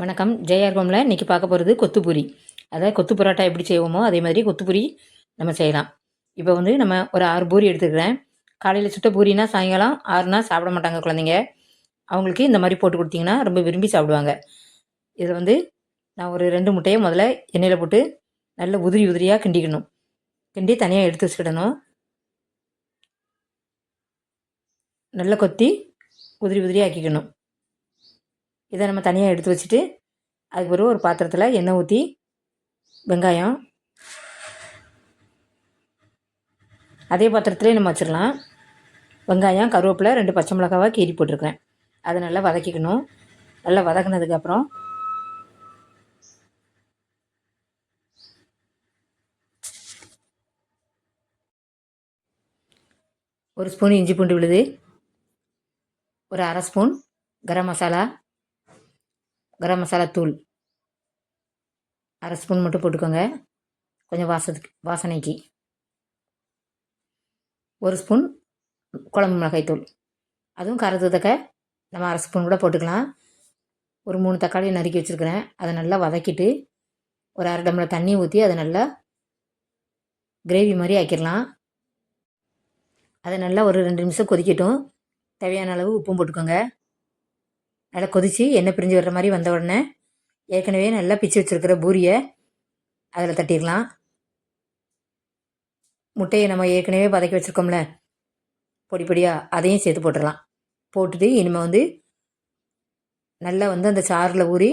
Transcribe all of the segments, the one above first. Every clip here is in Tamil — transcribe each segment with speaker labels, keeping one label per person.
Speaker 1: வணக்கம். ஜெயார்பமில் இன்றைக்கி பார்க்க போகிறது கொத்து பூரி அதாவது கொத்து பரோட்டா எப்படி செய்வோமோ அதே மாதிரி கொத்துப்பூரி நம்ம செய்யலாம். இப்போ வந்து நம்ம ஒரு ஆறு பூரி எடுத்துக்கிறேன். காலையில் சுட்ட பூரினா சாயங்காலம் ஆறுனா சாப்பிட மாட்டாங்க குழந்தைங்க. அவங்களுக்கு இந்த மாதிரி போட்டு கொடுத்தீங்கன்னா ரொம்ப விரும்பி சாப்பிடுவாங்க. இதில் வந்து நான் ஒரு ரெண்டு முட்டையை முதல்ல எண்ணெயில் போட்டு நல்ல உதிரி உதிரியாக கிண்டிக்கணும். கிண்டி தனியாக எடுத்து வச்சுக்கிடணும். நல்லா கொத்தி உதிரி உதிரி ஆக்கிக்கணும். இதை நம்ம தனியாக எடுத்து வச்சுட்டு அதுக்கு பிறகு ஒரு பாத்திரத்தில் எண்ணெய் ஊற்றி வெங்காயம். அதே பாத்திரத்துலேயே நம்ம வச்சிடலாம். வெங்காயம் கருவேப்பிலை ரெண்டு பச்சை மிளகாவாக கீறி போட்டிருக்கேன் அதை நல்லா வதக்கிக்கணும். நல்லா வதக்குனதுக்கப்புறம் ஒரு ஸ்பூன் இஞ்சி பூண்டு விழுது ஒரு அரை ஸ்பூன் கரம் மசாலா கரம் மசாலா தூள். அரை ஸ்பூன் மட்டும் போட்டுக்கோங்க. கொஞ்சம் வாசத்துக்கு வாசனைக்கு. ஒரு ஸ்பூன் குழம்பு மிளகாய் தூள். அதுவும் கரத்துத்தக்க நம்ம அரை ஸ்பூன் கூட போட்டுக்கலாம். ஒரு மூணு தக்காளியை நறுக்கி வச்சுருக்கிறேன். அதை நல்லா வதக்கிட்டு ஒரு அரை டம்ளர் தண்ணி ஊற்றி அதை நல்லா கிரேவி மாதிரி ஆக்கிடலாம். அதை நல்லா ஒரு ரெண்டு நிமிஷம் கொதிக்கட்டும். தேவையான அளவு உப்பும் போட்டுக்கோங்க. நல்லா கொதித்து எண்ணெய் பிரிஞ்சு வர்ற மாதிரி வந்த உடனே ஏற்கனவே நல்லா பிச்சு வச்சுருக்கிற பூரியை அதில் தட்டிடலாம். முட்டையை நம்ம ஏற்கனவே வதக்கி வச்சுருக்கோம்ல பொடி பொடியாக அதையும் சேர்த்து போட்டுடலாம். போட்டுட்டு இனிமேல் வந்து நல்லா வந்து அந்த சாறில் ஊறி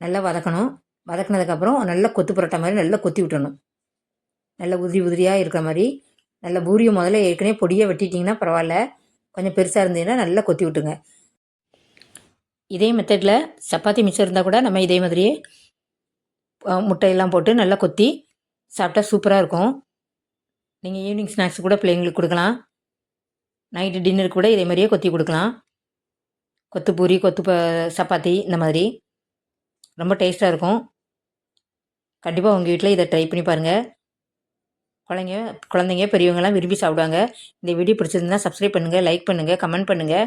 Speaker 1: நல்லா வதக்கணும். வதக்கினதுக்கப்புறம் நல்லா கொத்து புரோட்டா மாதிரி நல்லா கொத்தி விட்டணும் நல்லா உதிரி உதிரியாக இருக்கிற மாதிரி நல்லா பூரியை முதல்ல ஏற்கனவே பொடியை வெட்டிட்டிங்கன்னா பரவாயில்ல. கொஞ்சம் பெருசாக இருந்ததுன்னா நல்லா கொத்தி விட்டுங்க இதே மெத்தடில் சப்பாத்தி மிச்சம் இருந்தால் கூட நம்ம இதே மாதிரியே முட்டையெல்லாம் போட்டு நல்லா கொத்தி சாப்பிட்டா சூப்பராக இருக்கும். நீங்கள் ஈவினிங் ஸ்நாக்ஸ் கூட பிள்ளைங்களுக்கு கொடுக்கலாம். நைட்டு டின்னருக்கு கூட இதே மாதிரியே கொத்தி கொடுக்கலாம். கொத்து பூரி கொத்து ப சப்பாத்தி இந்த மாதிரி. ரொம்ப டேஸ்ட்டாக இருக்கும். கண்டிப்பாக உங்கள் வீட்டில் இதை ட்ரை பண்ணி பாருங்கள் குழந்தைங்க குழந்தைங்க பெரியவங்கலாம் விரும்பி சாப்பிடுவாங்க. இந்த வீடியோ பிடிச்சிருந்தா சப்ஸ்கிரைப் பண்ணுங்கள் லைக் பண்ணுங்கள் கமெண்ட் பண்ணுங்கள்